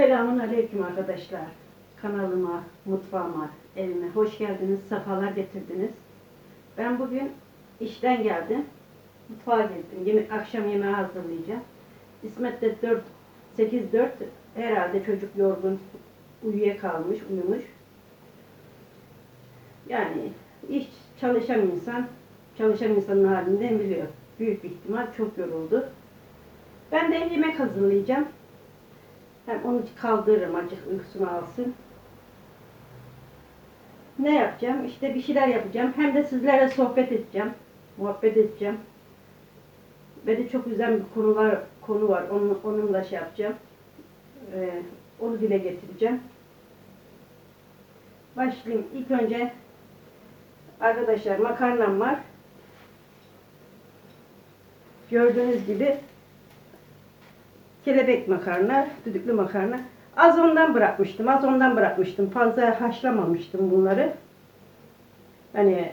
Selamun Aleyküm arkadaşlar. Kanalıma, mutfağıma, evime hoş geldiniz, sefalar getirdiniz. Ben bugün işten geldim. Mutfağa gittim. Yemek, akşam yemeği hazırlayacağım. İsmet de 4, 8 4 herhalde çocuk yorgun uyuyakalmış, uyumuş. Yani iş çalışan insan, çalışan insanın halinden biliyor. Büyük bir ihtimal çok yoruldu. Ben de yemek hazırlayacağım. Hem onu kaldırırım acık uykusunu alsın. Ne yapacağım? İşte bir şeyler yapacağım. Hem de sizlerle sohbet edeceğim. Muhabbet edeceğim. Ve de çok güzel bir konular konu var. Onu, onunla şey yapacağım. Ee, onu dile getireceğim. Başlayayım. İlk önce arkadaşlar makarnam var. Gördüğünüz gibi kelebek makarna, düdüklü makarna. Az ondan bırakmıştım, az ondan bırakmıştım. Fazla haşlamamıştım bunları. Hani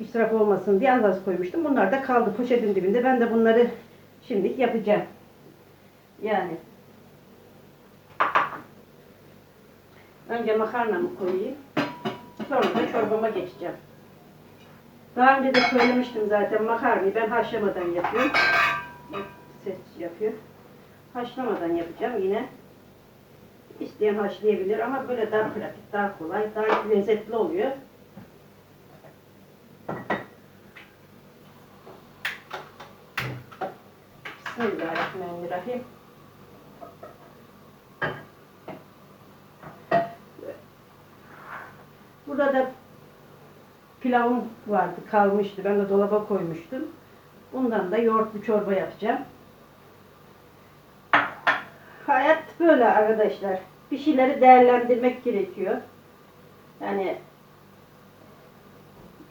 israf olmasın diye az az koymuştum. Bunlar da kaldı poşetin dibinde. Ben de bunları şimdi yapacağım. Yani önce makarnamı koyayım. Sonra da çorbama geçeceğim. Daha önce de söylemiştim zaten makarnayı ben haşlamadan yapıyorum. Ses yapıyor. Haşlamadan yapacağım yine. İsteyen haşlayabilir ama böyle daha pratik, daha kolay, daha lezzetli oluyor. Bismillahirrahmanirrahim. Burada da pilavım vardı, kalmıştı. Ben de dolaba koymuştum. Bundan da yoğurtlu çorba yapacağım. Hayat böyle arkadaşlar. Bir şeyleri değerlendirmek gerekiyor. Yani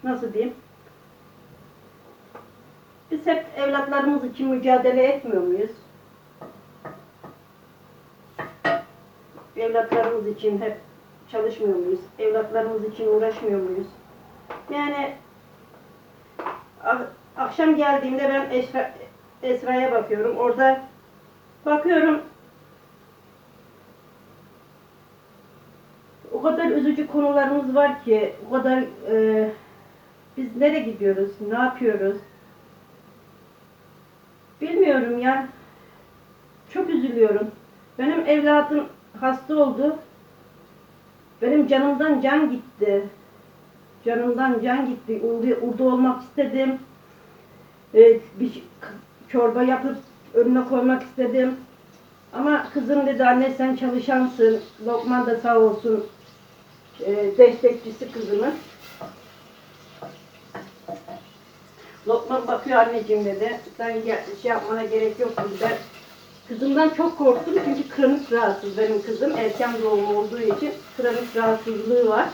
nasıl diyeyim? Biz hep evlatlarımız için mücadele etmiyor muyuz? Evlatlarımız için hep çalışmıyor muyuz? Evlatlarımız için uğraşmıyor muyuz? Yani ah- akşam geldiğimde ben Esra, Esra'ya bakıyorum. Orada bakıyorum o kadar üzücü konularımız var ki, o kadar e, biz nereye gidiyoruz, ne yapıyoruz? Bilmiyorum ya. Çok üzülüyorum. Benim evladım hasta oldu. Benim canımdan can gitti. Canımdan can gitti. Urdu, olmak istedim. Ee, bir şey- çorba yapıp önüne koymak istedim. Ama kızım dedi anne sen çalışansın. Lokman da sağ olsun e, destekçisi kızımın. Lokman bakıyor anneciğim dedi. Sen gel- şey yapmana gerek yok. Ben kızımdan çok korktum çünkü kronik rahatsız benim kızım. Erken doğum olduğu için kronik rahatsızlığı var.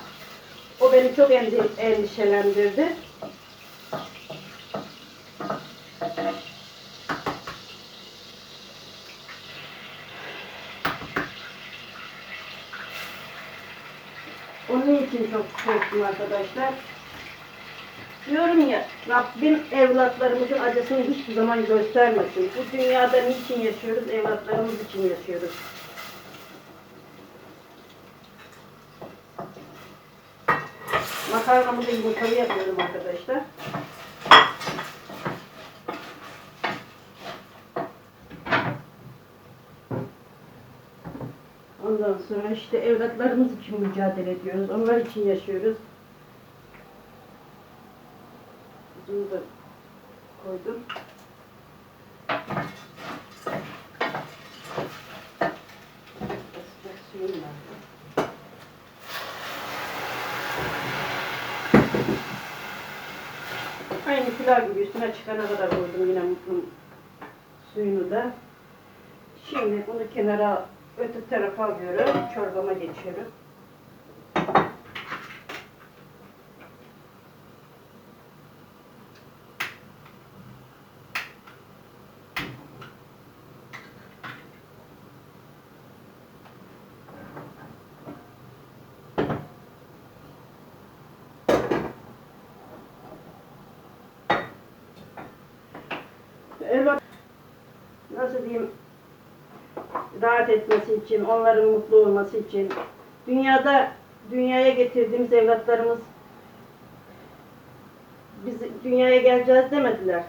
O beni çok endi- endişelendirdi. Onun için çok korktum arkadaşlar. Diyorum ya Rabbim evlatlarımızın acısını hiçbir zaman göstermesin. Bu dünyada niçin yaşıyoruz? Evlatlarımız için yaşıyoruz. Makarnamı da yumurtalı yapıyorum arkadaşlar. Ondan sonra işte evlatlarımız için mücadele ediyoruz. Onlar için yaşıyoruz. Bunu da koydum. Aynı pilav gibi üstüne çıkana kadar koydum yine bunun suyunu da. Şimdi bunu kenara öte tarafa alıyorum. Çorbama geçiyorum. Evlat nasıl diyeyim rahat etmesi için, onların mutlu olması için. Dünyada dünyaya getirdiğimiz evlatlarımız biz dünyaya geleceğiz demediler.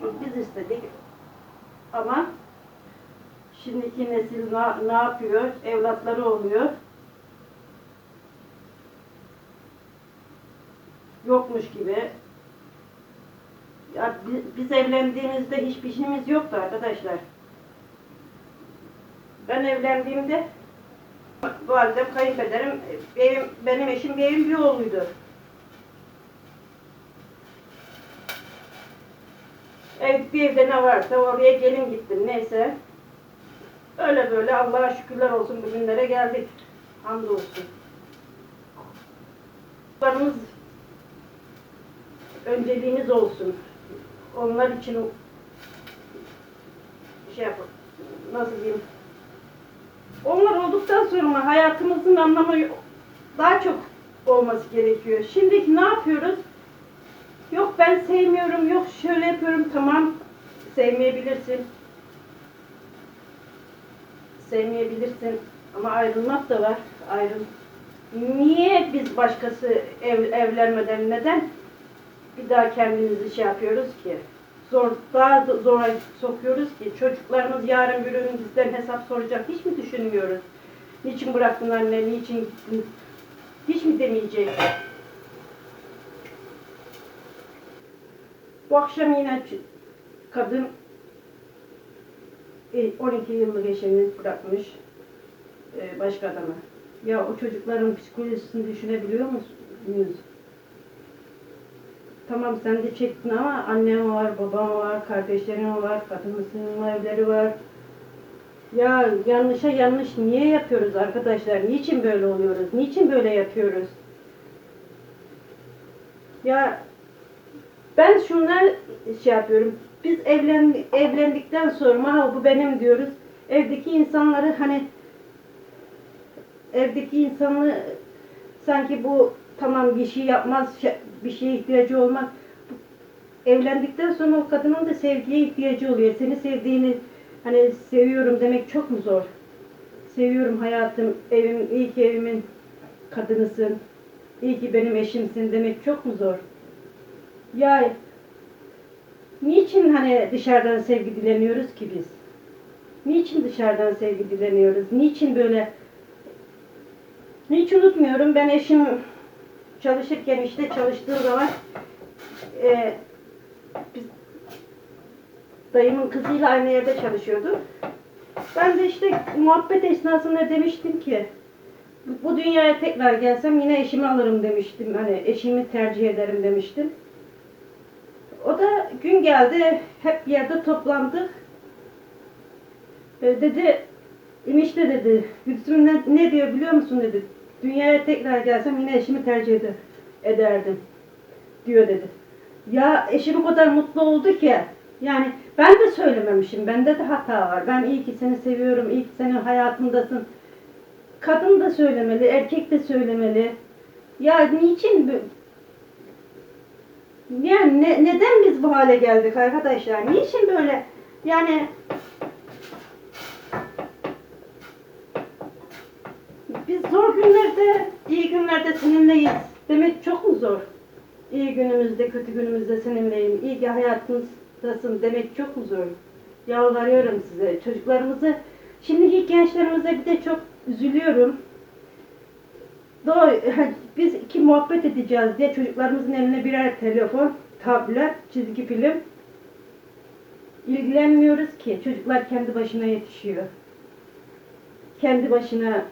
Biz istedik. Ama şimdiki nesil ne, ne yapıyor? Evlatları oluyor. Yokmuş gibi. Ya bi- biz evlendiğimizde hiçbir şeyimiz yoktu arkadaşlar. Ben evlendiğimde validem, kayınpederim, benim, benim eşim bir evin bir oğluydu. Ev, bir evde ne varsa oraya gelin gittim neyse. Öyle böyle Allah'a şükürler olsun bugünlere geldik. Hamdolsun. Çocuklarımız önceliğimiz olsun. Onlar için şey yapın. Nasıl diyeyim? Onlar olduktan sonra hayatımızın anlamı daha çok olması gerekiyor. Şimdi ne yapıyoruz? Yok ben sevmiyorum, yok şöyle yapıyorum. Tamam, sevmeyebilirsin. Sevmeyebilirsin ama ayrılmak da var. Ayrıl. Niye biz başkası ev, evlenmeden neden bir daha kendimizi şey yapıyoruz ki? Zor, daha da zora sokuyoruz ki çocuklarımız yarın bir gün bizden hesap soracak. Hiç mi düşünmüyoruz? Niçin bıraktın anne, niçin gittin? Hiç mi demeyecek? Bu akşam yine kadın e, 12 yıllık eşini bırakmış e, başka adama. Ya o çocukların psikolojisini düşünebiliyor musunuz? Tamam sen de çektin ama annem var, babam var, kardeşlerim var, kadının evleri var. Ya yanlışa yanlış niye yapıyoruz arkadaşlar? Niçin böyle oluyoruz? Niçin böyle yapıyoruz? Ya ben şunlar şey yapıyorum. Biz evlen, evlendikten sonra ha bu benim diyoruz. Evdeki insanları hani evdeki insanı sanki bu tamam bir şey yapmaz, şey- bir şeye ihtiyacı olmaz. Evlendikten sonra o kadının da sevgiye ihtiyacı oluyor. Seni sevdiğini hani seviyorum demek çok mu zor? Seviyorum hayatım, evim, iyi ki evimin kadınısın. İyi ki benim eşimsin demek çok mu zor? Ya niçin hani dışarıdan sevgi dileniyoruz ki biz? Niçin dışarıdan sevgi dileniyoruz? Niçin böyle hiç unutmuyorum ben eşim çalışırken işte çalıştığım zaman e, biz dayımın kızıyla aynı yerde çalışıyordu. Ben de işte muhabbet esnasında demiştim ki bu dünyaya tekrar gelsem yine eşimi alırım demiştim. Hani eşimi tercih ederim demiştim. O da gün geldi hep bir yerde toplandık. E, dedi enişte dedi Gülsüm ne, ne diyor biliyor musun dedi. Dünyaya tekrar gelsem yine eşimi tercih eder, ederdim diyor dedi. Ya eşim o kadar mutlu oldu ki yani ben de söylememişim. Bende de hata var. Ben iyi ki seni seviyorum. iyi ki senin hayatındasın. Kadın da söylemeli, erkek de söylemeli. Ya niçin yani ne, neden biz bu hale geldik arkadaşlar? Niçin böyle yani biz zor günlerde, iyi günlerde seninleyiz demek çok mu zor? İyi günümüzde, kötü günümüzde seninleyim. İyi ki hayatımızdasın demek çok mu zor? Yalvarıyorum size. Çocuklarımızı, şimdiki gençlerimize bir de çok üzülüyorum. Doğru, biz iki muhabbet edeceğiz diye çocuklarımızın eline birer telefon, tablet, çizgi film. İlgilenmiyoruz ki. Çocuklar kendi başına yetişiyor. Kendi başına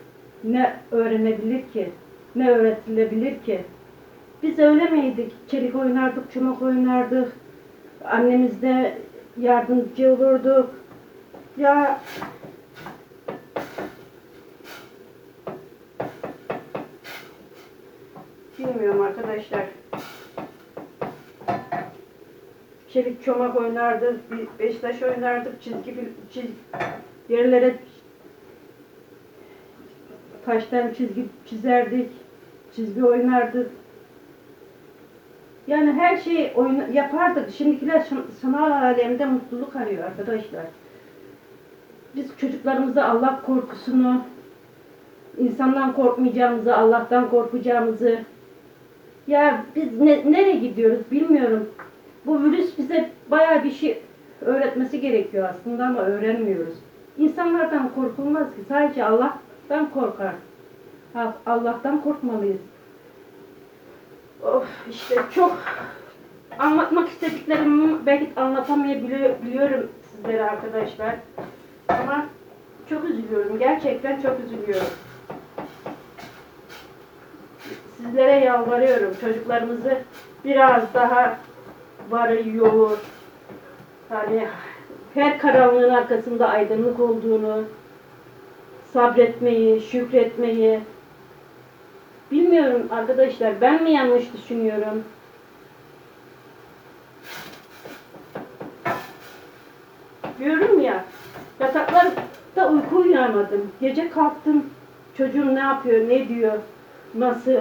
ne öğrenebilir ki? Ne öğretilebilir ki? Biz öyle miydik? Çelik oynardık, çomak oynardık. Annemizde yardımcı olurduk. Ya bilmiyorum arkadaşlar. Çelik çomak oynardık, bir Beşiktaş oynardık, çizgi fil- çiz, yerlere taştan çizgi çizerdik, çizgi oynardık. Yani her şeyi oyna, yapardık. Şimdikiler san- sanal alemde mutluluk arıyor arkadaşlar. biz çocuklarımıza Allah korkusunu, insandan korkmayacağımızı, Allah'tan korkacağımızı, ya biz ne, nereye gidiyoruz bilmiyorum. Bu virüs bize bayağı bir şey öğretmesi gerekiyor aslında ama öğrenmiyoruz. İnsanlardan korkulmaz ki. Sadece Allah'tan korkar. Allah'tan korkmalıyız. Of işte çok anlatmak istediklerimi belki anlatamayabiliyorum sizlere arkadaşlar. Ama çok üzülüyorum. Gerçekten çok üzülüyorum. Sizlere yalvarıyorum. Çocuklarımızı biraz daha varı yoğu hani her karanlığın arkasında aydınlık olduğunu sabretmeyi, şükretmeyi bilmiyorum arkadaşlar. Ben mi yanlış düşünüyorum? Diyorum ya, yataklarda uyku uyuyamadım. Gece kalktım, çocuğum ne yapıyor, ne diyor, nasıl?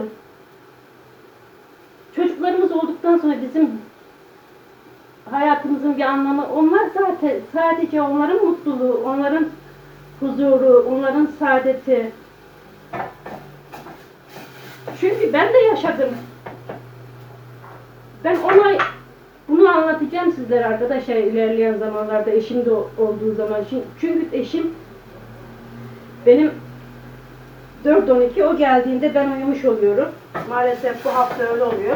Çocuklarımız olduktan sonra bizim hayatımızın bir anlamı, onlar zaten sadece onların mutluluğu, onların huzuru, onların saadeti. Çünkü ben de yaşadım. Ben ona bunu anlatacağım sizlere arkadaşlar ilerleyen zamanlarda eşim de olduğu zaman. Çünkü- eşim benim 4-12 o geldiğinde ben uyumuş oluyorum. Maalesef bu hafta öyle oluyor.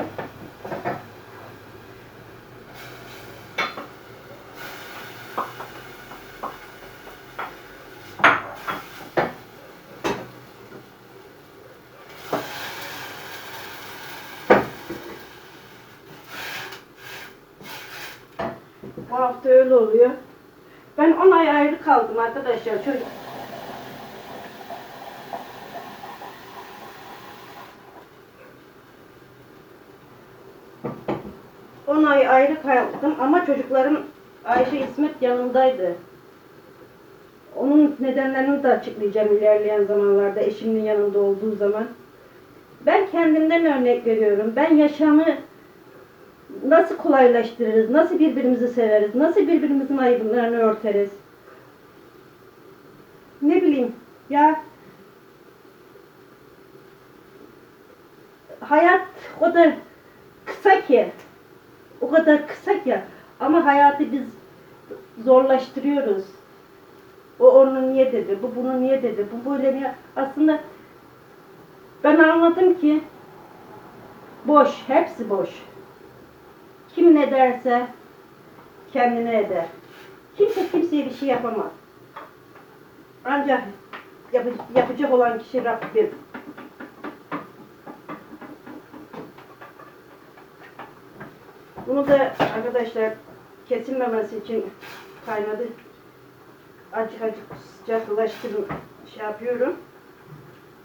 Bu hafta öyle oluyor. Ben 10 ay ayrı kaldım arkadaşlar. Çocuk. On ay ayrı kaldım ama çocuklarım Ayşe İsmet yanımdaydı. Onun nedenlerini de açıklayacağım ilerleyen zamanlarda eşimin yanında olduğu zaman. Ben kendimden örnek veriyorum. Ben yaşamı nasıl kolaylaştırırız, nasıl birbirimizi severiz, nasıl birbirimizin ayıplarını örteriz. Ne bileyim ya hayat o kadar kısa ki o kadar kısa ki ama hayatı biz zorlaştırıyoruz. O onu niye dedi, bu bunu niye dedi, bu böyle niye? Aslında ben anladım ki boş, hepsi boş. Kim ne derse kendine eder. Kimse kimseye bir şey yapamaz. Ancak yapı- yapacak olan kişi Rabbim. Bunu da arkadaşlar kesilmemesi için kaynadı. Acık acık sıcaklaştırın şey yapıyorum.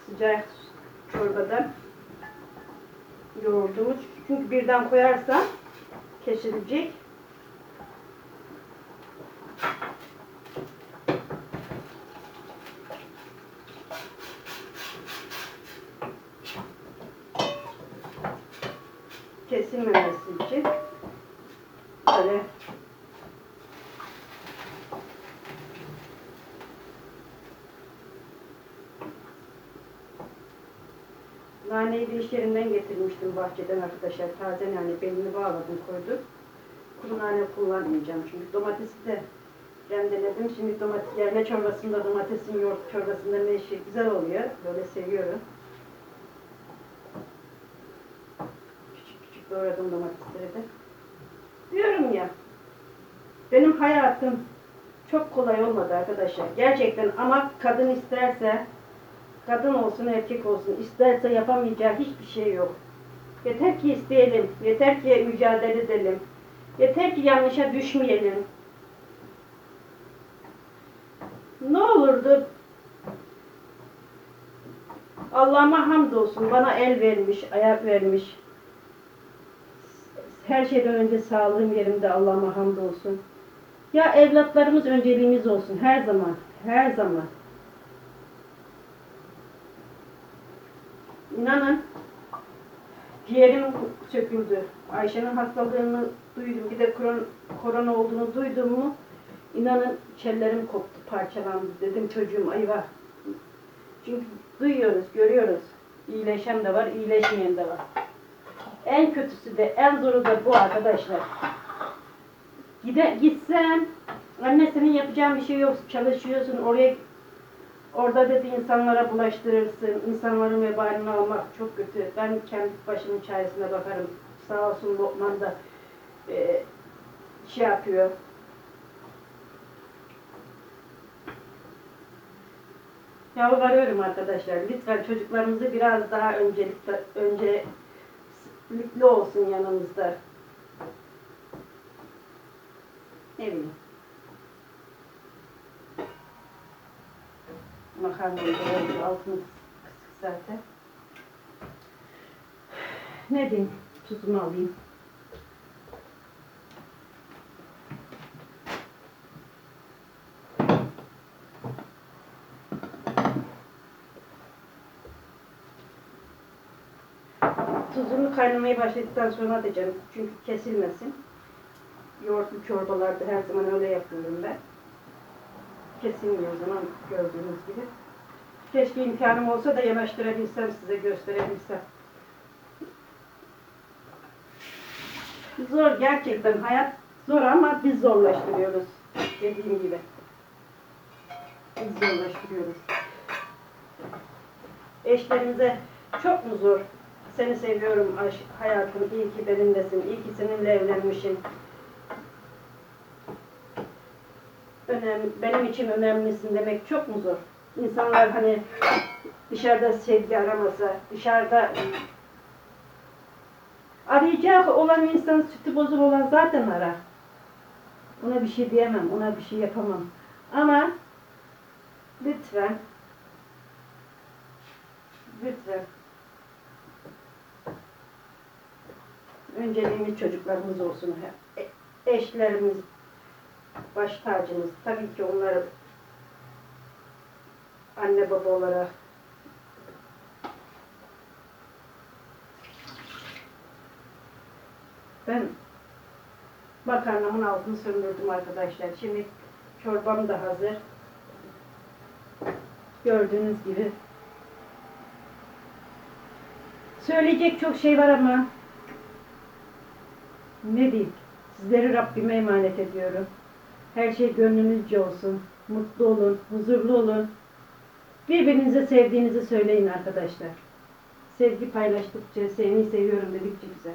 Sıcak çorbadan yoğurduğumuz. Çünkü birden koyarsam kesilecek. Kesilmemesi için böyle Naneyi bir iş getirmiştim bahçeden arkadaşlar. Taze nane belini bağladım koydum. Kuru nane kullanmayacağım çünkü domatesi de rendeledim. Şimdi domates yerine çorbasında domatesin yoğurt çorbasında meşe güzel oluyor. Böyle seviyorum. Küçük küçük doğradım domatesleri de. Diyorum ya benim hayatım çok kolay olmadı arkadaşlar. Gerçekten ama kadın isterse kadın olsun erkek olsun isterse yapamayacağı hiçbir şey yok. Yeter ki isteyelim, yeter ki mücadele edelim. Yeter ki yanlışa düşmeyelim. Ne olurdu? Allah'ıma hamdolsun bana el vermiş, ayak vermiş. Her şeyden önce sağlığım yerimde Allah'ıma hamdolsun. Ya evlatlarımız önceliğimiz olsun her zaman, her zaman. İnanın ciğerim söküldü. Ayşe'nin hastalığını duydum. Bir de koron- korona olduğunu duydum mu İnanın çellerim koptu, parçalandı. Dedim çocuğum ayva. Çünkü duyuyoruz, görüyoruz. İyileşen de var, iyileşmeyen de var. En kötüsü de, en zoru da bu arkadaşlar. Gide, gitsen, annesinin yapacağın bir şey yok, çalışıyorsun, oraya Orada dedi insanlara bulaştırırsın, insanların vebalini almak çok kötü. Ben kendi başımın çaresine bakarım. Sağ olsun Lokman da e, şey yapıyor. Yalvarıyorum arkadaşlar. Lütfen çocuklarımızı biraz daha öncelikle, öncelikli olsun yanımızda. Ne bileyim. Makarnayı da altını kısık zaten. Ne diyeyim? Tuzumu alayım. Tuzunu kaynamaya başladıktan sonra atacağım. Çünkü kesilmesin. Yoğurtlu çorbalarda her zaman öyle yapıyorum ben. Kesilmiyor o zaman gördüğünüz gibi. Keşke imkanım olsa da yanaştırabilsem, size gösterebilsem. Zor gerçekten. Hayat zor ama biz zorlaştırıyoruz. Dediğim gibi. Biz zorlaştırıyoruz. Eşlerimize çok mu zor? Seni seviyorum aşk, hayatım. İyi ki benimlesin. İyi ki seninle evlenmişim. Önem, benim için önemlisin demek çok mu zor? İnsanlar hani dışarıda sevgi aramasa, dışarıda arayacak olan insan sütü bozuk olan zaten arar. Ona bir şey diyemem, ona bir şey yapamam. Ama lütfen lütfen önceliğimiz çocuklarımız olsun. E- Eşlerimiz, baş tacımız. Tabii ki onları anne baba olarak ben makarnamın altını söndürdüm arkadaşlar. Şimdi çorbam da hazır. Gördüğünüz gibi. Söyleyecek çok şey var ama ne diyeyim? Sizleri Rabbime emanet ediyorum. Her şey gönlünüzce olsun. Mutlu olun, huzurlu olun. Birbirinize sevdiğinizi söyleyin arkadaşlar. Sevgi paylaştıkça, seni seviyorum dedikçe güzel.